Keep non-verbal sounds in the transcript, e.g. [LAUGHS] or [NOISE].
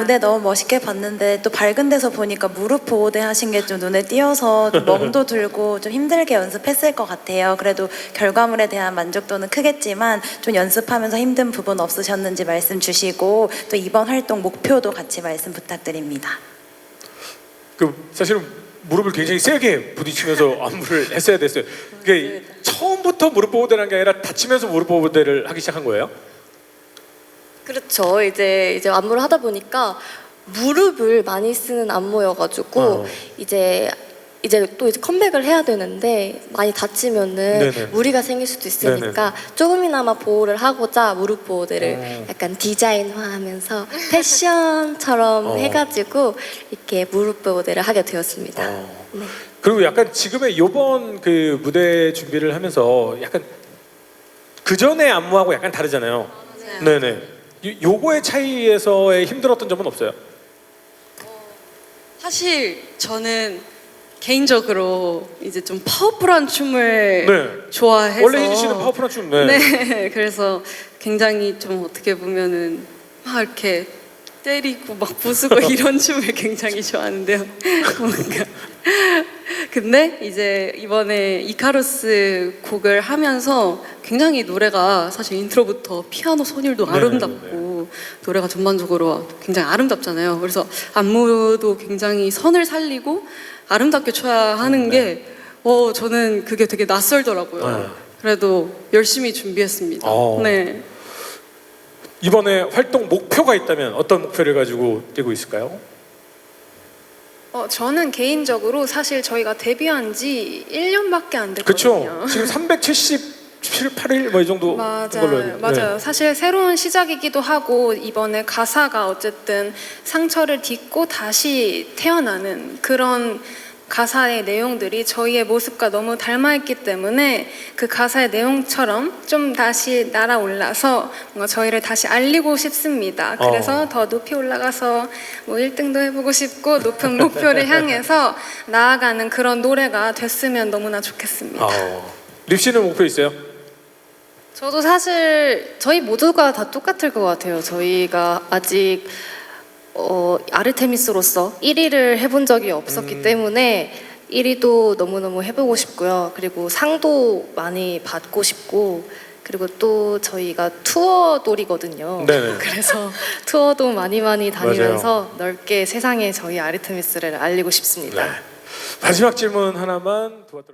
무대 너무 멋있게 봤는데 또 밝은 데서 보니까 무릎 보호대 하신 게 좀 눈에 띄어서 좀 멍도 들고 좀 힘들게 연습했을 것 같아요. 그래도 결과물에 대한 만족도는 크겠지만 좀 연습하면서 힘든 부분 없으셨는지 말씀 주시고 또 이번 활동 목표도 같이 말씀 부탁드립니다. 그 사실은 무릎을 굉장히 세게 부딪히면서 [LAUGHS] 안무를 했어야 됐어요. 그게 처음부터 무릎 보호대라는 게 아니라 다치면서 무릎 보호대를 하기 시작한 거예요? 그렇죠. 이제 이제 안무를 하다 보니까 무릎을 많이 쓰는 안무여가지고 어. 이제 이제 또 이제 컴백을 해야 되는데 많이 다치면은 네네. 무리가 생길 수도 있으니까 조금이나마 보호를 하고자 무릎 보호대를 어. 약간 디자인화하면서 패션처럼 어. 해가지고 이렇게 무릎 보호대를 하게 되었습니다. 어. 네. 그리고 약간 지금의 요번 그 무대 준비를 하면서 약간 그 전에 안무하고 약간 다르잖아요. 네네. 요, 요거의 차이에서의 힘들었던 점은 없어요? 사실 저는 개인적으로 이제 좀 파워풀한 춤을 네. 좋아해서 원래 혜진 씨는 파워풀한 춤. 네. [LAUGHS] 네. 그래서 굉장히 좀 어떻게 보면은 막 이렇게 때리고 막 부수고 [LAUGHS] 이런 춤을 굉장히 좋아하는데요. [LAUGHS] 뭔가 근데 이제 이번에 이카루스 곡을 하면서 굉장히 노래가 사실 인트로부터 피아노 선율도 네, 아름답고 노래가 전반적으로 굉장히 아름답잖아요. 그래서 안무도 굉장히 선을 살리고 아름답게 춰야 하는 게 어, 저는 그게 되게 낯설더라고요. 네. 그래도 열심히 준비했습니다. 어. 네. 이번에 활동 목표가 있다면 어떤 목표를 가지고 뛰고 있을까요? 어, 저는 개인적으로 사실 저희가 데뷔한 지 1년밖에 안 그렇죠. 됐거든요. 지금 377, 8일 뭐 이 정도 맞아요. 맞아요. 사실 새로운 시작이기도 하고 이번에 가사가 어쨌든 상처를 딛고 다시 태어나는 그런 가사의 내용들이 저희의 모습과 너무 닮아 있기 때문에 그 가사의 내용처럼 좀 다시 날아올라서 뭔가 저희를 다시 알리고 싶습니다. 그래서 어. 더 높이 올라가서 뭐 1등도 해보고 싶고 높은 목표를 향해서 [LAUGHS] 나아가는 그런 노래가 됐으면 너무나 좋겠습니다. 아, 립 씨는 목표 있어요? 저도 사실 저희 모두가 다 똑같을 것 같아요. 저희가 아직 어, 아르테미스로서 1위를 해본 적이 없었기 음. 때문에 1위도 너무너무 해보고 싶고요. 그리고 상도 많이 받고 싶고 그리고 또 저희가 투어 돌이거든요. 네네. [LAUGHS] 그래서 투어도 많이 많이 다니면서 넓게 세상에 저희 아르테미스를 알리고 싶습니다. 네. 마지막 질문 하나만 도와드려.